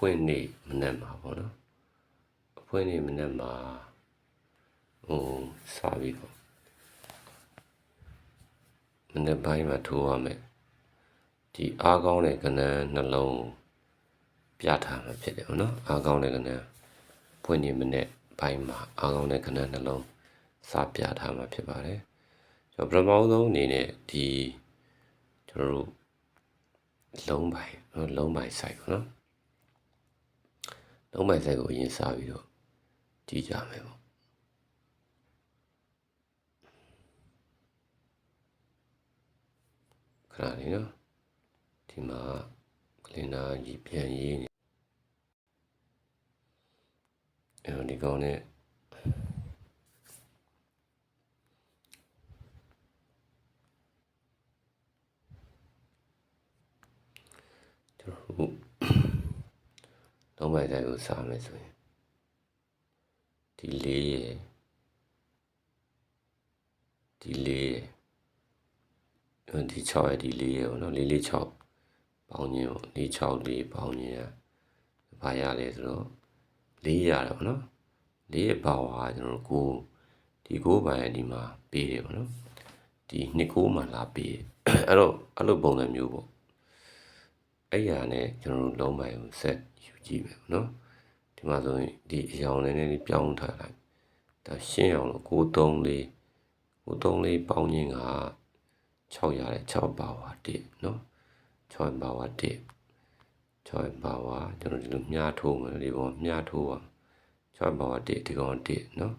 ဖွင့်နေမနေ့မှာပေါ့နော်အဖွင့်နေမနေ့မှာဟိုစပြီးတော့မနေ့ပိုင်းမှာထိုးရမယ်ဒီအားကောင်းတဲ့ကဏ္ဍနှလုံးကိုပြထားမှာဖြစ်တယ်ပေါ့နော်အားကောင်းတဲ့ကဏ္ဍဖွင့်နေမနေ့ပိုင်းမှာအားကောင်းတဲ့ကဏ္ဍနှလုံးစပြထားမှာဖြစ်ပါတယ်ကျွန်တော်ပထမဆုံးအနေနဲ့ဒီကျွန်တော်တို့လုံးပိုင်နော်လုံးပိုင် site ပေါ့နော် လုံးပိုင် site ကိုအရင်စပြီးတော့ကြည့်ကြမယ်ပေါ့ခဏလေးနော်ဒီမှာကလင်နာကြီးပြန်ရေးနေအဲဒီကောင်နဲ့ကျွန်တော်တို့ လုံးပိုင် site ကိုစမယ်ဆိုရင်ဒီလေးရယ်ဒီလေးရယ်အဲဒီ6ရဲ့ဒီလေးရယ်ပေါ့နော်လေးလေး6ပေါင်းခြင်းပေါ့လေး6လေးပေါင်းခြင်းကဘာရလဲဆိုတော့လေးရတယ်ပေါ့နော်လေးရဲ့ဘာဝကကျွန်တော်တို့ကိုဒီကိုပိုင်ဒီမှာပေးတယ်ပေါ့နော်ဒီနှစ်ကိုမှလာပေးအဲ့တော့အဲ့လိုပုံစံမျိုးပေါ့ အဲ့ရနဲ့ကျွန်တော်တို့လုံးပိုင်းကိုဆက်ယူကြည့်မယ်နော်ဒီမှာဆိုရင်ဒီအရောင်လေးနဲ့ပြောင်းထားလိုက်ဒါရှင်းအောင်လို့934 934ပေါင်းခြင်းက600ရတယ်6ပါဝါ1နော်6ပါဝါ1 6ပါဝါကျွန်တော်ဒီလိုမြှားထိုးမယ်ဒီပေါ်မြှားထိုးပါ6ပါဝါ1ဒီကောင်1နော်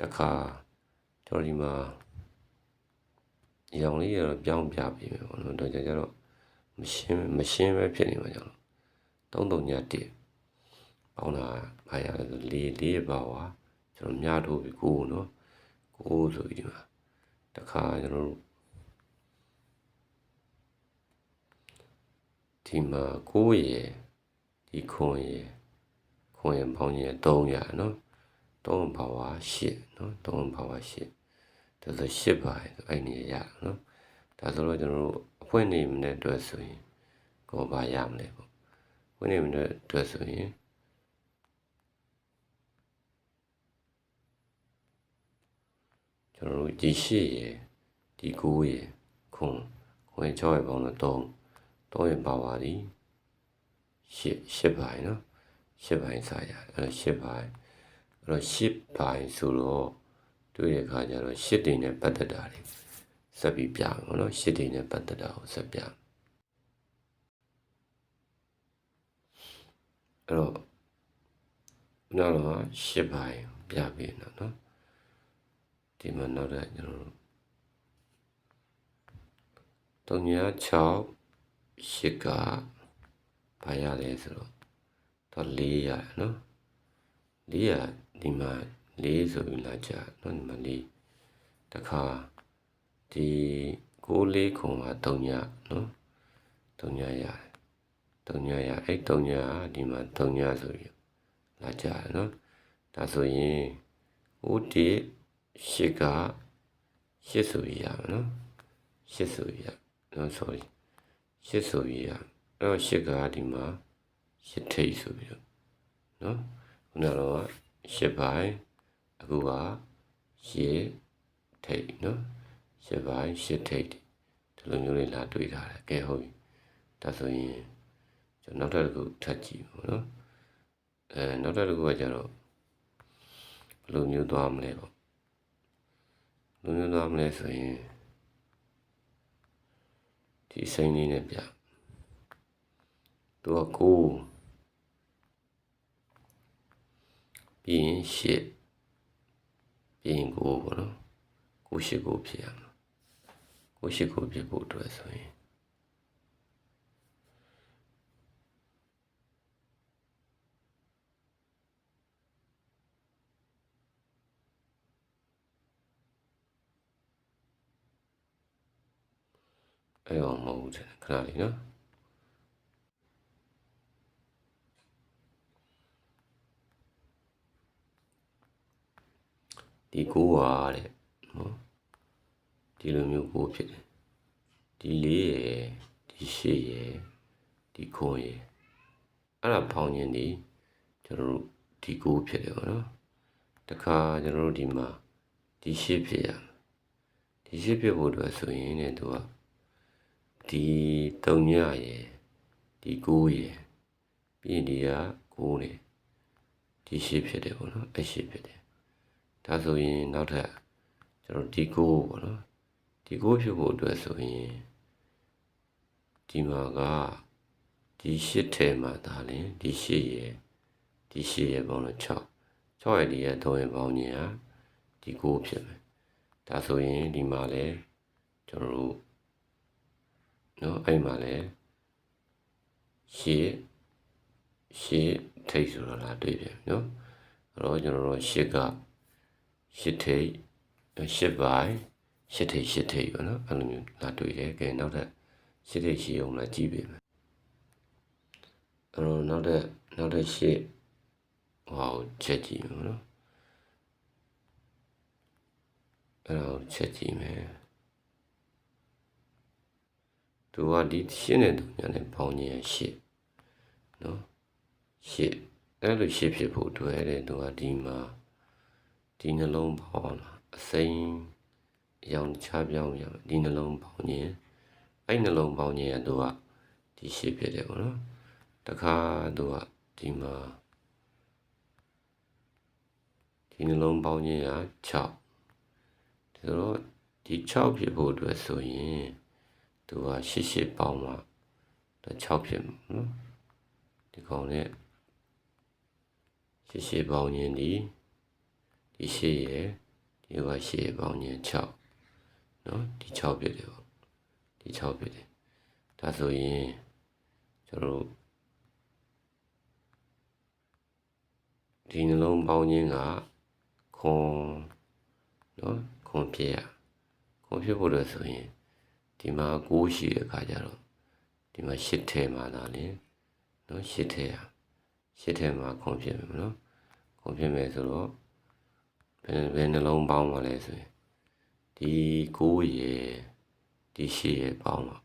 တခါကျွန်တော်ဒီမှာရောင်လေးရတော့ပြောင်းပြပေးမယ်ပေါ့နော်တော့ကျွန်တော် မရှင်းမရှင်းပဲဖြစ်နေမှာကြောင့်လို့3 3ည1ပေါင်းတာဘာရလဲ4 4ပါွာကျွန်တော်များထိုးပြီးကိုနော်ကိုဆိုပြီးဒီမှာတခါကျွန်တော်တို့ဒီမှာကိုရယ်ဒီခွန်ရယ်ခွန်ရယ်ပေါင်းရယ်300နော်3ပါွာ8နော်3ပါွာ8ဒါဆို8ပါအဲ့နေရနော်ဒါဆိုတော့ကျွန်တော်တို့ ဖွင့်နေမတဲ့အတွက်ဆိုရင်ကိုဘာရမလဲပေါ့ဖွင့်နေမတဲ့အတွက်ဆိုရင်ကျွန်တော်တို့ဒီရှိရယ်ဒီကိုရယ်ခွန်ခွန်ချောရယ်ပေါင်းတော့တော့ရပါပါသည်ရှစ်ရှစ်ပိုင်းနော်ရှစ်ပိုင်းစာရအဲ့တော့ရှစ်ပိုင်းအဲ့တော့ရှစ်ပိုင်းဆိုတော့တွေ့ရခါကျတော့ရှစ်တင်နဲ့ပတ်သက်တာလေး ဆက်ပြီးပြအောင်နော်ရှစ်တွေနဲ့ပတ်သက်တာကိုဆက်ပြအဲ့တော့နောက်တော့ရှစ်ပိုင်းပြပြီးနော်နော်ဒီမှာနောက်တော့ကျွန်တော်တို့306ရှစ်ကဘာရလဲဆိုတော့တော့400ရနော်400ဒီမှာ4ဆိုပြီးလာကြနော်ဒီမှာ4တခါ ဒီ6လေးခုံက3ညနော်3ညရတယ်3ညရအဲ့3ညဒီမှာ3ညဆိုပြီးလာကြနော်ဒါဆိုရင်6တိ8က8ဆိုပြီးရမယ်နော်8ဆိုပြီးရနော် sorry 8ဆိုပြီးရအဲ့တော့8ကဒီမှာ8ထိပ်ဆိုပြီးတော့နော်ခုနကတော့8ပိုင်းအခုက8ထိပ်နော် 8ပိုင်း8ထိပ်ဒီလိုမျိုးလေးလာတွေ့ထားတယ်ကဲဟုတ်ပြီဒါဆိုရင်ကျွန်တော်နောက်တစ်ခုထပ်ကြည့်ပါနော်အဲနောက်တစ်ခုကကျတော့ဘယ်လိုမျိုးသွားမလဲပေါ့ဘယ်လိုမျိုးသွားမလဲဆိုရင်ဒီစိမ့်လေးနဲ့ပြသူကကိုပြီးရင်ရှစ်ပြီးရင်ကိုပေါ့နော်ကိုရှစ်ကိုဖြစ်ရမှာ ကိုရှစ်ကိုဖြစ်ဖို့အတွက်ဆိုရင်အဲ့တော့မဟုတ်ဘူးခဏလေးနော်ဒီကိုပါတဲ့နော် ဒီလိုမျိုးကိုဖြစ်တယ်ဒီလေးရယ်ဒီရှေ့ရယ်ဒီခွန်ရယ်အဲ့ဒါပေါင်းခြင်းဒီကျွန်တော်တို့ဒီ9ဖြစ်တယ်ပေါ့နော်တခါကျွန်တော်တို့ဒီမှာဒီ10ဖြစ်ရမယ်ဒီ10ဖြစ်ဖို့အတွက်ဆိုရင်ねသူကဒီ3ညရယ်ဒီ9ရယ်ပြီးရင်ဒီက9နဲ့ဒီ10ဖြစ်တယ်ပေါ့နော်အဲ့10ဖြစ်တယ်ဒါဆိုရင်နောက်ထပ်ကျွန်တော်ဒီ9ပေါ့နော် ဒီ9ဖြစ်ဖို့အတွက်ဆိုရင်ဒီမှာကဒီ10ထဲမှာဒါလည်းဒီ10ရယ်ဒီ10ရယ်ပေါင်းလို့6 6ရယ်ဒီရယ်3ရယ်ပေါင်းခြင်းဟာဒီ9ဖြစ်မယ်ဒါဆိုရင်ဒီမှာလည်းကျွန်တော်တို့နော်အဲ့မှာလည်းရှေ့ရှေ့ထိတ်ဆိုတော့လာတွေ့ပြန်နော်အဲ့တော့ကျွန်တော်တို့ရှေ့ကရှစ်ထိတ်ရှစ်ပိုင်း ရှစ်ထိတ်ရှစ်ထိတ်ပေါ့နော်အဲ့လိုမျိုးလာတွေ့တယ်ကဲနောက်ထပ်ရှစ်ထိတ်ရှိအောင်လာကြည့်ပေးမယ်အဲ့တော့နောက်ထပ်နောက်ထပ်ရှစ်ဟောချက်ကြည့်မယ်နော်အဲ့တော့ချက်ကြည့်မယ်သူကဒီရှင်းတဲ့သူညာနဲ့ပေါင်းခြင်းရှစ်နော်ရှစ်အဲ့လိုရှစ်ဖြစ်ဖို့တွေ့တဲ့သူကဒီမှာဒီနှလုံးပေါင်းလာအစိမ်း အရောင်ချပြောင်းရမယ်ဒီနှလုံးပေါင်းခြင်းအဲ့နှလုံးပေါင်းခြင်းကသူကဒီရှစ်ဖြစ်တယ်ပေါ့နော်တခါသူကဒီမှာဒီနှလုံးပေါင်းခြင်းက6ဒါဆိုတော့ဒီ6ဖြစ်ဖို့အတွက်ဆိုရင်သူကရှစ်ရှစ်ပေါင်းမှ6ဖြစ်မှာနော်ဒီကောင်နဲ့ရှစ်ရှစ်ပေါင်းခြင်းဒီဒီရှစ်ရယ်ဒီကရှစ်ရယ်ပေါင်းခြင်း6 နော်ဒီ6ဖြစ်တယ်ပေါ့ဒီ6ဖြစ်တယ်ဒါဆိုရင်ကျွန်တော်တို့ဒီနှလုံးပေါင်းခြင်းကခွန်နော်ခွန်ဖြစ်ရခွန်ဖြစ်ဖို့လို့ဆိုရင်ဒီမှာ9ရှိတဲ့အခါကျတော့ဒီမှာ10ထဲမှာလာလေနော်10ထဲရ10ထဲမှာခွန်ဖြစ်မယ်နော်ခွန်ဖြစ်မယ်ဆိုတော့ဘယ်ဘယ်နှလုံးပေါင်းပါလဲဆိုရင် ဒီ9ရေဒီ10ရေပေါင်းပါ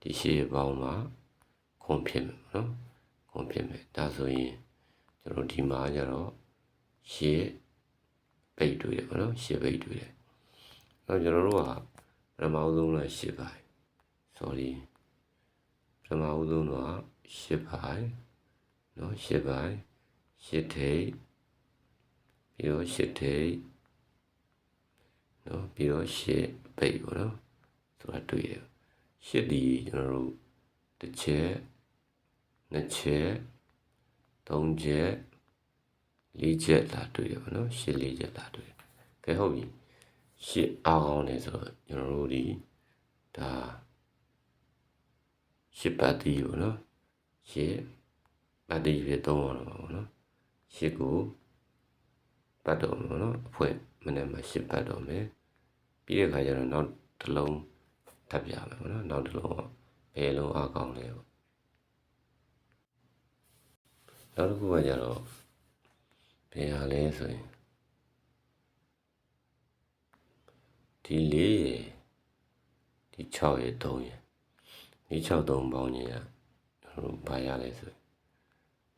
ဒီ10ရေပေါင်းပါခွန်ဖြစ်မယ်နော်ခွန်ဖြစ်မယ်ဒါဆိုရင်ကျွန်တော်ဒီမှာကျတော့10ပိတ်တွေ့တယ်ပေါ့နော်10ပိတ်တွေ့တယ်အဲတော့ကျွန်တော်တို့ကပထမဦးဆုံးက10ပိုင်း sorry ပထမဦးဆုံးတော့10ပိုင်းနော်10ပိုင်း10ထိပ်ပြီးတော့10ထိပ် နော်ပြီးတော့ရှစ်ဘိတ်ပေါ့နော်ဆိုတာတွေ့ရရှစ်ဒီကျွန်တော်တို့တစ်ချက်နှစ်ချက်သုံးချက်လေးချက်လာတွေ့ရပေါ့နော်ရှစ်လေးချက်လာတွေ့ကဲဟုတ်ပြီရှစ်အားကောင်းတယ်ဆိုတော့ကျွန်တော်တို့ဒီဒါရှစ်ပါတီပေါ့နော်ရှစ်ပါတီပြေသုံးရတော့ပေါ့နော်ရှစ်ကိုပတ်တော့ပေါ့နော်အဖွဲမနေ့မှာရှစ်ပတ်တော့မယ် ပြီးတဲ့ခါကျတော့နောက်တစ်လုံးထပ်ပြမယ်ပေါ့နော်နောက်တစ်လုံးဘယ်လုံးအားကောင်းလဲပေါ့နောက်တစ်ခုကကျတော့ဘယ်ဟာလဲဆိုရင်ဒီ၄ရယ်ဒီ6ရယ်3ရယ်ဒီ6 3ပေါင်းကြီးကဟိုဘာရလဲဆို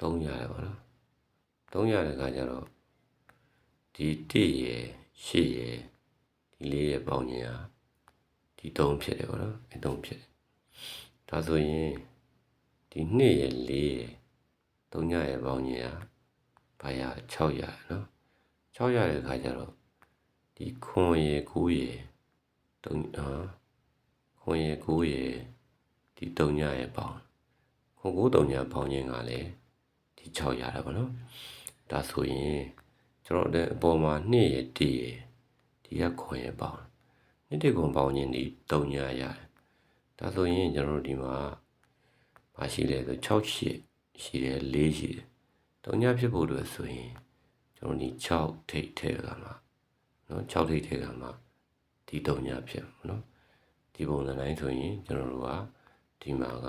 3ရတယ်ပေါ့နော်3ရတဲ့ခါကျတော့ဒီ1ရယ်8ရယ် ဒီ4ရယ်ပေါင်းကြီးကဒီ3ဖြစ်တယ်ပေါ့နော်အဲ3ဖြစ်တယ်ဒါဆိုရင်ဒီ2ရယ်4ရယ်3ရယ်ပေါင်းကြီးကဘာရ6ရယ်နော်6ရတဲ့ခါကျတော့ဒီခွန်ရယ်9ရယ်တုံအာခွန်ရယ်9ရယ်ဒီတုံညရယ်ပေါင်းခွန်9တုံညပေါင်းခြင်းကလည်းဒီ6ရတာပေါ့နော်ဒါဆိုရင်ကျွန်တော်တဲ့အပေါ်မှာ2ရယ်1ရယ် ဒီကခွန်ရယ်ပေါင်းနှစ်တကွန်ပေါင်းခြင်းဒီတုံညရတယ်ဒါဆိုရင်ကျွန်တော်တို့ဒီမှာမရှိလဲဆို6ရှိရှိတယ်4ရှိတယ်တုံညဖြစ်ဖို့လို့ဆိုရင်ကျွန်တော်ဒီ6ထိတ်ထဲကမှာနော်6ထိပ်ထဲကမှဒီတုံညာဖြစ်မှာနော်ဒီပုံစံတိုင်းဆိုရင်ကျွန်တော်တို့ကဒီမှာက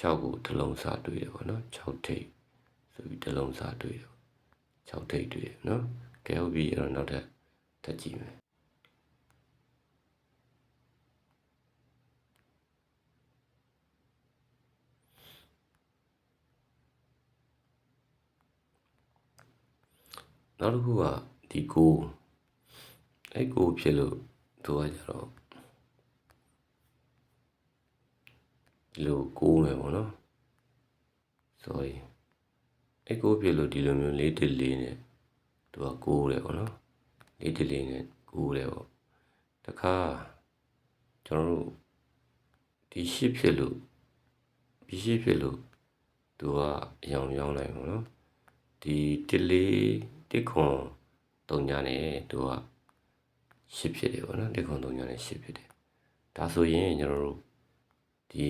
6ကိုတစ်လုံးစာတွေ့တယ်ပေါ့နော်6ထိပ်ဆိုပြီးတစ်လုံးစာတွေ့တယ်6ထိပ်တွေ့တယ်နော်ကဲဟုတ်ပြီအဲ့တော့နောက်ထပ် ထပ်ကြည့်မယ်နောက်တစ်ခုကဒီကိုအဲ့ကိုဖြစ်လို့သူကကြတော့ဒီလိုကိုမယ်ပေါ့နော် sorry အဲ့ကိုဖြစ်လို့ဒီလိုမျိုး၄၁၄နဲ့သူကကိုတယ်ပေါ့နော် လေးတစ်လေးနဲ့ကိုတယ်ပေါ့တခါကျွန်တော်တို့ဒီရှစ်ဖြစ်လို့ဒီရှစ်ဖြစ်လို့သူကအယောင်ရောင်းလိုက်ပေါ့နော်ဒီတစ်လေးတစ်ခွန်တုံညာနဲ့သူကရှစ်ဖြစ်တယ်ပေါ့နော်တစ်ခွန်တုံညာနဲ့ရှစ်ဖြစ်တယ်ဒါဆိုရင်ကျွန်တော်တို့ဒီ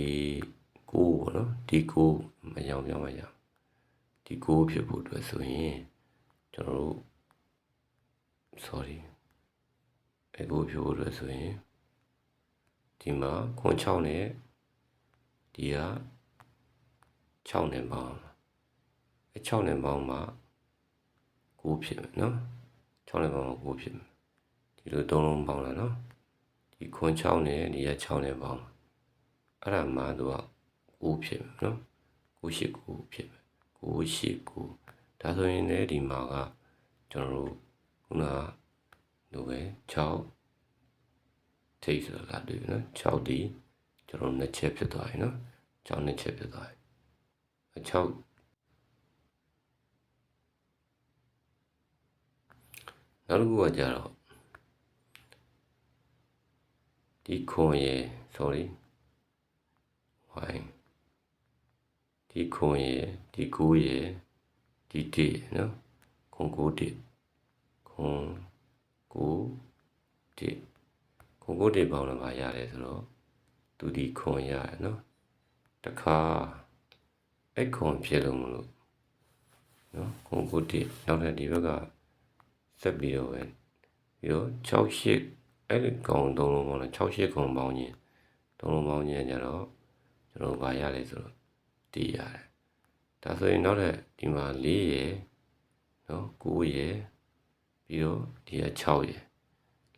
ကိုပေါ့နော်ဒီကိုမယောင်ပြောင်းမရအောင်ဒီကိုဖြစ်ဖို့အတွက်ဆိုရင်ကျွန်တော်တို့ sorry အကိုဖြစ်ဖို့အတွက်ဆိုရင်ဒီမှာခွန်6နဲ့ဒီက6နဲ့ပေါင်းအဲ6နဲ့ပေါင်းမှာ9ဖြစ်မယ်နော်6နဲ့ပေါင်းမှာ9ဖြစ်မယ်ဒီလိုသုံးလုံးပေါင်းလာနော်ဒီခွန်6နဲ့ဒီက6နဲ့ပေါင်းအဲ့ဒါမှသူက9ဖြစ်မယ်နော်9ရှိ9ဖြစ်မယ်9ရှိ9ဒါဆိုရင်လည်းဒီမှာကကျွန်တော်တို့ ခုနကလိုပဲ6ထိတ်ဆိုတာလာတွေ့ပြီနော်6ဒီကျွန်တော်နှစ်ချက်ဖြစ်သွားပြီနော်6နှစ်ချက်ဖြစ်သွားပြီ6နောက်တစ်ခုကကြတော့ဒီခွန်ရယ် sorry y ဒီခွန်ရယ်ဒီကိုရယ်ဒီတေနော်ခွန်ကိုတေခွန် ကိုတေခွန်ကိုတေပေါင်းလည်းပါရတယ်ဆိုတော့သူဒီခွန်ရတယ်နော်တခါအဲ့ခွန်ဖြစ်လို့မလို့နော်ခွန်ကိုတေနောက်တဲ့ဒီဘက်ကဆက်ပြီးတော့ပဲပြီးတော့6 8အဲ့ဒီကောင်သုံးလုံးပေါင်းတယ်6 8ကောင်ပေါင်းရင်သုံးလုံးပေါင်းရင်ကြတော့ကျွန်တော်ဗာရလဲဆိုတော့တည်ရတယ်ဒါဆိုရင်နောက်ထပ်ဒီမှာ4ရယ်နော်9ရယ် ပြီးတော့ဒီက6ရယ်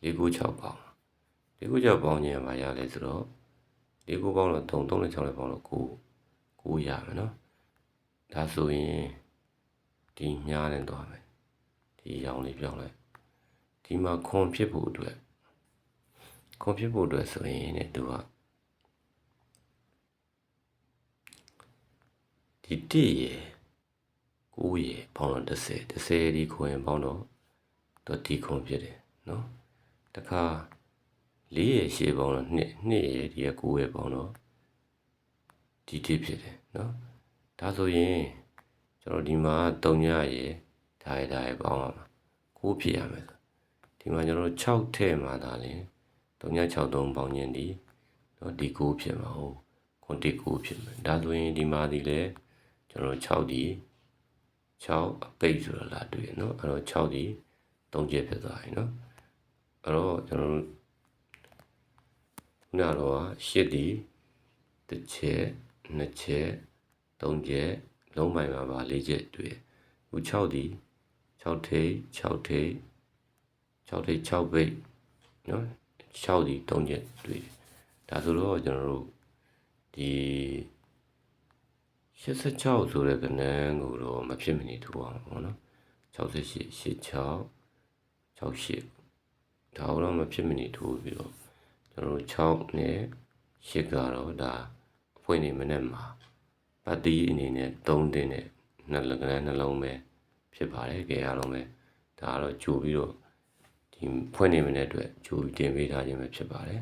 4 9 6ပေါင်း4 9 6ပေါင်းရင်ဗာရလဲဆိုတော့4 9ပေါင်းတော့3 3နဲ့6နဲ့ပေါင်းတော့9 9ရမယ်နော်ဒါဆိုရင်ဒီညားနဲ့သွားမယ်ဒီရောင်လေးပြောင်းလိုက်ဒီမှာခွန်ဖြစ်ဖို့အတွက်ခွန်ဖြစ်ဖို့အတွက်ဆိုရင်ねသူကဒီတိရယ်ကိုရယ်ပေါင်းတော့30 30ဒီခွန်ရင်ပေါင်းတော့ တော့ဒီခုံဖြစ်တယ်နော်တခါ၄ရဲ့ရှေ့ပေါင်းတော့နှစ်နှစ်ရဲ့ဒီက9ရဲ့ပေါင်းတော့ဒီတိဖြစ်တယ်နော်ဒါဆိုရင်ကျွန်တော်ဒီမှာ3ညရဲ့ဒါရဒါရပေါင်းရမှာ9ဖြစ်ရမယ်ဆိုဒီမှာကျွန်တော်6ထဲမှာဒါလည်း3ည6 3ပေါင်းခြင်းဒီတော့ဒီ9ဖြစ်မှာဟုတ်ခွန်တိ9ဖြစ်မှာဒါဆိုရင်ဒီမှာဒီလေကျွန်တော်6ဒီ6အပိတ်ဆိုတာလာတွေ့နော်အဲ့တော့6ဒီ 3ချက်ဖြစ်သွားပြီเนาะအဲ့တော့ကျွန်တော်တို့ခုနတော့8ဒီတစ်ချက်နှစ်ချက်သုံးချက်လုံးပိုင်မှာပါ၄ချက်တွေ့ခု6ဒီ6ထိပ်6ထိပ်6ထိပ်6ပိတ်နော်6ဒီ3ချက်တွေ့ဒါဆိုတော့ကျွန်တော်တို့ဒီ86ဆိုတဲ့ကဏ္ဍကိုတော့မဖြစ်မနေထူအောင်ပေါ့နော်68 86 68ဒါတော့မဖြစ်မနေထူပြီးတော့ကျွန်တော်တို့6နဲ့8ကတော့ဒါအဖွင့်နေမနဲ့မှာပတ်တီးအနေနဲ့3တင်းနဲ့နှလုံးကဏ္ဍနှလုံးပဲဖြစ်ပါတယ်ကြရအောင်ပဲဒါကတော့ကြိုပြီးတော့ဒီဖွင့်နေမတဲ့အတွက်ကြိုပြီးတင်ပေးထားခြင်းပဲဖြစ်ပါတယ်